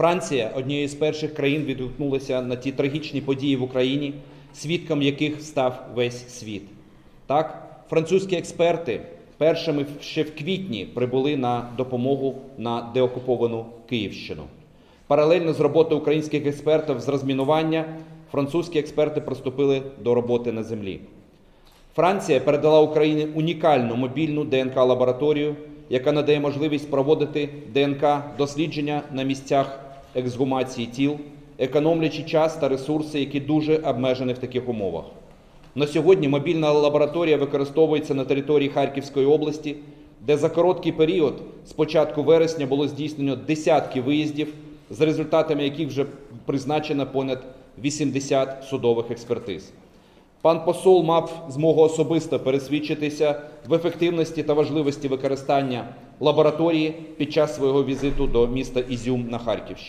Франція однією з перших країн відгукнулася на ті трагічні події в Україні, свідком яких став весь світ. Так, французькі експерти першими ще в квітні прибули на допомогу на деокуповану Київщину. Паралельно з роботою українських експертів з розмінування, французькі експерти приступили до роботи на землі. Франція передала Україні унікальну мобільну ДНК-лабораторію, яка надає можливість проводити ДНК-дослідження на місцях ексгумації тіл, економлячи час та ресурси, які дуже обмежені в таких умовах. На сьогодні мобільна лабораторія використовується на території Харківської області, де за короткий період з початку вересня було здійснено десятки виїздів, з результатами яких вже призначено понад 80 судових експертиз. Пан посол мав змогу особисто пересвідчитися в ефективності та важливості використання лабораторії під час свого візиту до міста Ізюм на Харківщині.